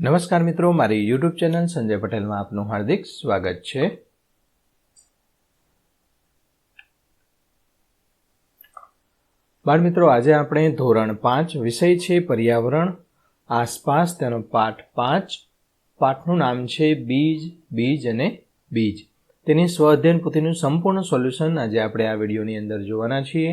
નમસ્કાર મિત્રો, મારી યુટ્યુબ ચેનલ સંજય પટેલમાં આપનું હાર્દિક સ્વાગત છે. બાળ મિત્રો, આજે આપણે ધોરણ પાંચ, વિષય છે પર્યાવરણ. આસપાસ તેનો પાઠ પાંચ. પાઠનું નામ છે બીજ બીજ અને બીજ. તેની સ્વ અધ્યયન પોથીનું સંપૂર્ણ સોલ્યુશન આજે આપણે આ વિડીયોની અંદર જોવાના છીએ.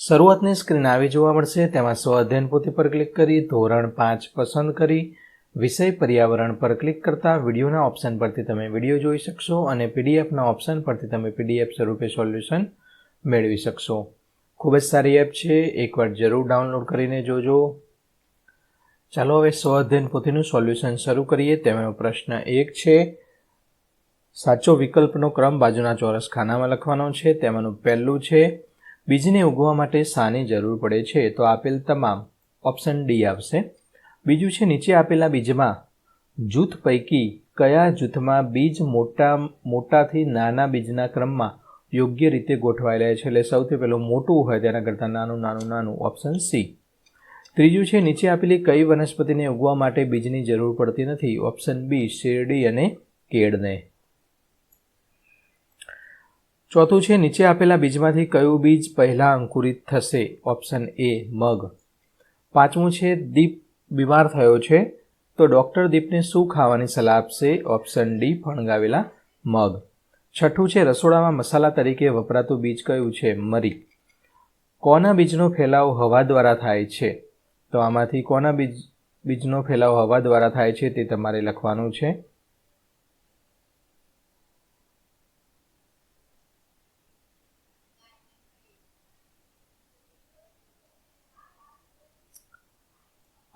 શરૂઆતની સ્ક્રીન આવી જોવા મળશે, તેમાં સ્વ અધ્યયન પોથી પર ક્લિક કરી, ધોરણ પાંચ પસંદ કરી, વિષય પર્યાવરણ પર ક્લિક કરતા વિડીયોના ઓપ્શન પરથી તમે વીડિયો જોઈ શકશો અને પીડીએફના ઓપ્શન પરથી તમે પીડીએફ સ્વરૂપે સોલ્યુશન મેળવી શકશો. ખૂબ જ સારી એપ છે, એકવાર જરૂર ડાઉનલોડ કરીને જોજો. ચાલો હવે સ્વ અધ્યયન પોથીનું સોલ્યુશન શરૂ કરીએ તેમાં પ્રશ્ન એક છે, સાચો વિકલ્પનો ક્રમ બાજુના ચોરસ ખાનામાં લખવાનો છે, તેમાંનું પહેલું છે બીજને ઉગવા માટે શાની જરૂર પડે છે, તો આપેલ તમામ ઓપ્શન ડી આવશે. બીજું છે, નીચે આપેલા બીજમાં, જૂથ પૈકી કયા જૂથમાં બીજ મોટા, મોટાથી નાના બીજના ક્રમમાં યોગ્ય રીતે ગોઠવાયેલા છે? એટલે સૌથી પહેલું મોટું હોય તેના કરતાં નાનું નાનું નાનું ઓપ્શન સી ત્રીજું છે, નીચે આપેલી કઈ વનસ્પતિને ઉગવા માટે બીજની જરૂર પડતી નથી? ઓપ્શન બી શેરડી અને કેળને. ચોથું છે, નીચે આપેલા બીજમાંથી કયું બીજ પહેલાં અંકુરિત થશે? ઓપ્શન એ, મગ. પાંચમું છે, દીપ બીમાર થયો છે. તો ડૉક્ટર દીપને શું ખાવાની સલાહ આપશે? ઓપ્શન ડી, ફણગાવેલા મગ. છઠ્ઠું છે, રસોડામાં મસાલા તરીકે વપરાતું બીજ કયું છે? મરી. કોના બીજનો ફેલાવ હવા દ્વારા થાય છે? તો આમાંથી કોના બીજ, બીજનો ફેલાવ હવા દ્વારા થાય છે તે તમારે લખવાનું છે.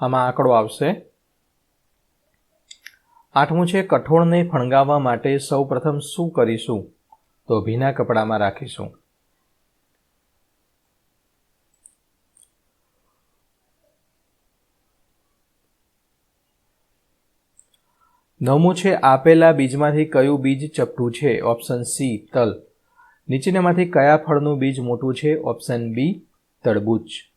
આમાં આંકડો આવશે. આઠમું છે, કઠોળને ફણગાવવા માટે સૌ પ્રથમ શું કરીશું? તો ભીના કપડામાં રાખીશું. નવમું છે, આપેલા બીજમાંથી કયું બીજ ચપટું છે? ઓપ્શન સી, તલ. નીચેનામાંથી કયા ફળનું બીજ મોટું છે? ઓપ્શન બી, તરબૂચ.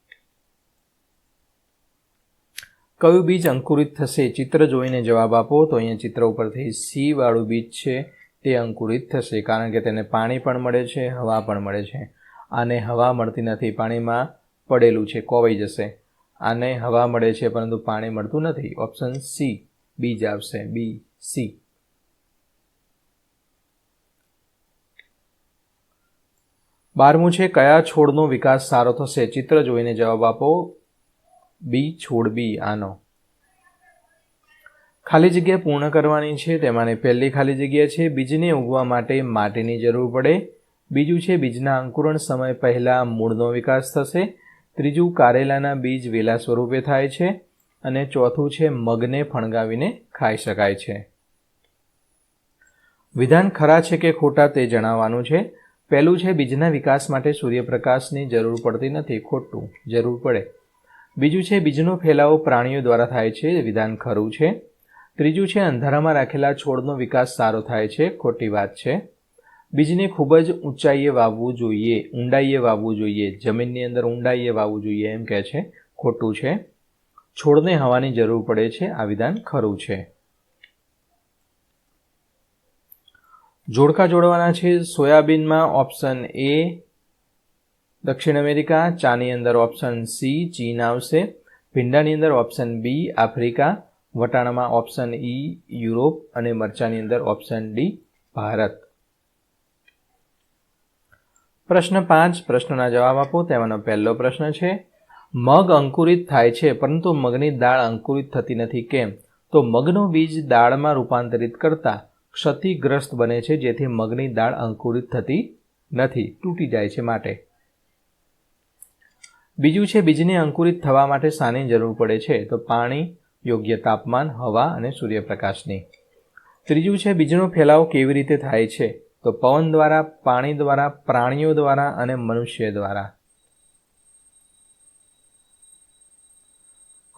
કયું બીજ અંકુરિત થશે? ચિત્ર જોઈને જવાબ આપો. તો અહીંયા ચિત્ર ઉપરથી સી વાળું બીજ છે, તે અંકુરિત થશે કારણ કે તેને પાણી પણ મળે છે, હવા પણ મળે છે. આને હવા મળતી નથી, પાણીમાં પડેલું છે, કોવાઈ જશે. આને હવા મળે છે, પરંતુ પાણી મળતું નથી. ઓપ્શન સી, બીજ આવશે. B, C. બારમું છે, કયા છોડનો વિકાસ સારો થશે? ચિત્ર જોઈને જવાબ આપો. બી છોડ બી આનો. ખાલી જગ્યા પૂર્ણ કરવાની છે, તેમાંની પહેલી ખાલી જગ્યા છે, બીજને ઉગવા માટે માટીની જરૂર પડે. બીજું છે, બીજના અંકુરણ સમય પહેલાં મૂળનો વિકાસ થશે. ત્રીજું, કારેલાના બીજ વેલા સ્વરૂપે થાય છે. અને ચોથું છે, મગને ફણગાવીને ખાઈ શકાય છે. વિધાન ખરા છે કે ખોટા તે જણાવવાનું છે. પહેલું છે, બીજના વિકાસ માટે સૂર્યપ્રકાશની જરૂર પડતી નથી, ખોટું જરૂર પડે. બીજું છે, બીજનો ફેલાવો પ્રાણીઓ દ્વારા થાય છે વિધાન ખરું છે. ત્રીજું છે, અંધારામાં રાખેલા છોડનો વિકાસ સારો થાય છે, ખોટી વાત છે. બીજને ખૂબ જ ઊંચાઈએ વાવવું જોઈએ, ઊંડાઈએ વાવવું જોઈએ, જમીનની અંદર ઊંડાઈએ વાવવું જોઈએ એમ કહે છે, ખોટું છે. છોડને હવાની જરૂર પડે છે, આ વિધાન ખરું છે. જોડકા જોડવાના છે, સોયાબીનમાં ઓપ્શન એ દક્ષિણ અમેરિકા, ચાની અંદર ઓપ્શન સી ચીન આવશે. ભીંડાની અંદર ઓપ્શન બી આફ્રિકા. વટાણામાં ઓપ્શન ઈ યુરોપ. અને મરચાની અંદર ઓપ્શન ડી ભારત. પ્રશ્ન પાંચ, પ્રશ્નના જવાબ આપો. તેમાંનો પહેલો પ્રશ્ન છે, મગ અંકુરિત થાય છે, પરંતુ મગની દાળ અંકુરિત થતી નથી, કેમ? તો મગનો બીજ દાળમાં રૂપાંતરિત કરતા ક્ષતિગ્રસ્ત બને છે, જેથી મગની દાળ અંકુરિત થતી નથી, તૂટી જાય છે માટે. બીજું છે, બીજને અંકુરિત થવા માટે શાની જરૂર પડે છે, તો પાણી, યોગ્ય તાપમાન, હવા અને સૂર્યપ્રકાશની. ત્રીજું છે, બીજનો ફેલાવો કેવી રીતે થાય છે, તો પવન દ્વારા, પાણી દ્વારા, પ્રાણીઓ દ્વારા અને મનુષ્ય દ્વારા.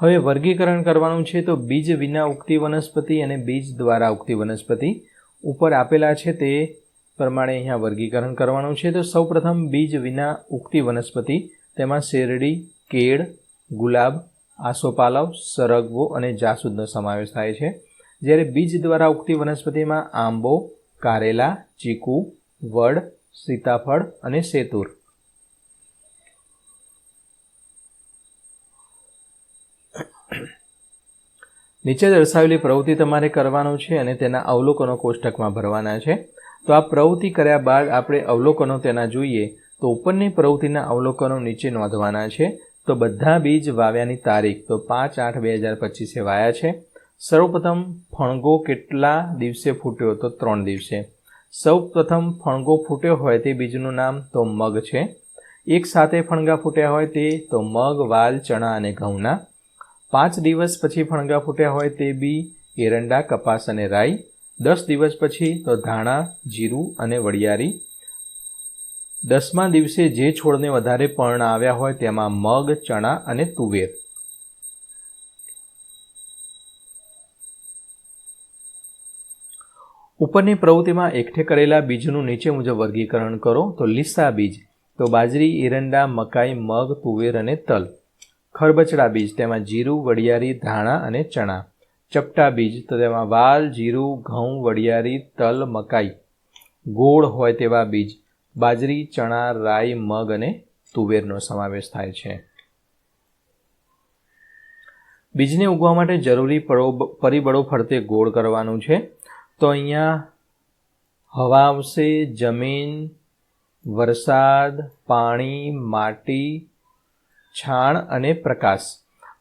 હવે વર્ગીકરણ કરવાનું છે, તો બીજ વિના ઉગતી વનસ્પતિ અને બીજ દ્વારા ઉગતી વનસ્પતિ ઉપર આપેલા છે, તે પ્રમાણે અહીંયા વર્ગીકરણ કરવાનું છે, તો સૌપ્રથમ બીજ વિના ઉગતી વનસ્પતિ તેમાં શેરડી, કેળ, ગુલાબ આસોપાલવ સરગવો અને જાસૂદનો સમાવેશ થાય છે. જ્યારે બીજ દ્વારા ઉગતી વનસ્પતિમાં આંબો, કારેલા, ચીકુ, વડ, સીતાફળ અને સેતુર. નીચે દર્શાવેલી પ્રવૃત્તિ તમારે કરવાનું છે અને તેના અવલોકનો કોષ્ટકમાં ભરવાના છે. તો આ પ્રવૃત્તિ કર્યા બાદ આપણે અવલોકનો તેના જોઈએ. તો ઉપરની પ્રવૃત્તિના અવલોકનો નીચે નોંધવાના છે. તો બધા બીજ વાવ્યાની તારીખ, તો પાંચ આઠ બે હજાર પચીસે વાયા છે. સૌપ્રથમ ફણગો કેટલા દિવસે ફૂટ્યો? તો ત્રણ દિવસે. સૌપ્રથમ ફણગો ફૂટ્યો હોય તે બીજનું નામ તો મગ છે. એક સાથે ફણગા ફૂટ્યા હોય તે, તો મગ, વાલ, ચણા અને ઘઉંના. પાંચ દિવસ પછી ફણગા ફૂટ્યા હોય તે બી, એરંડા, કપાસ અને રાઈ. દસ દિવસ પછી તો ધાણા, જીરું અને વડિયારી. દસમા દિવસે જે છોડને વધારે પર્ણ આવ્યા હોય તેમાં મગ, ચણા અને તુવેર. ઉપરની પ્રવૃત્તિમાં એકઠે કરેલા બીજનું નીચે મુજબ વર્ગીકરણ કરો તો લીસા બીજ, તો બાજરી, એરંડા, મકાઈ, મગ, તુવેર અને તલ. ખરબચડા બીજ, તેમાં જીરું, વડિયારી, ધાણા અને ચણા. ચપટા બીજ, તો તેમાં વાલ, જીરું, ઘઉં, વડિયારી, તલ, મકાઈ. ગોળ હોય તેવા બીજ બાજરી, ચણા, રાઈ, મગ અને તુવેરનો સમાવેશ થાય છે. બીજને ઉગવા માટે જરૂરી પરિબળો ફરતે ગોળ કરવાનું છે. તો અહીંયા હવા આવશે, જમીન, વરસાદ, પાણી, માટી, છાણ અને પ્રકાશ.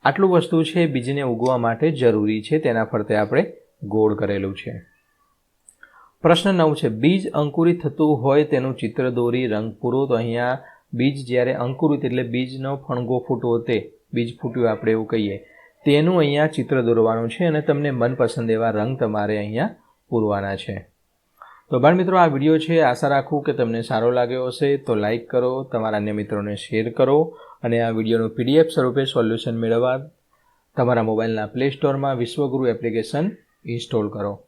આટલું વસ્તુ છે, બીજને ઉગવા માટે જરૂરી છે, તેના ફરતે આપણે ગોળ કરેલું છે. પ્રશ્ન નવ છે, બીજ અંકુરિત થતું હોય તેનું ચિત્ર દોરી રંગ પૂરો. તો અહીંયા બીજ જ્યારે અંકુરિત એટલે બીજનો ફણગો ફૂટવો તે, બીજ ફૂટ્યું આપણે એવું કહીએ. તેનું અહીંયા ચિત્ર દોરવાનું છે અને તમને મનપસંદ એવા રંગ તમારે અહીંયા પૂરવાના છે. તો બાળ મિત્રો, આ વીડિયો છે. આશા રાખું કે તમને સારો લાગ્યો હશે. તો લાઇક કરો, તમારા અન્ય મિત્રોને શેર કરો અને આ વિડીયોનું પીડીએફ સ્વરૂપે સોલ્યુશન મેળવવા તમારા મોબાઈલના પ્લે સ્ટોરમાં વિશ્વગુરુ એપ્લિકેશન ઇન્સ્ટોલ કરો.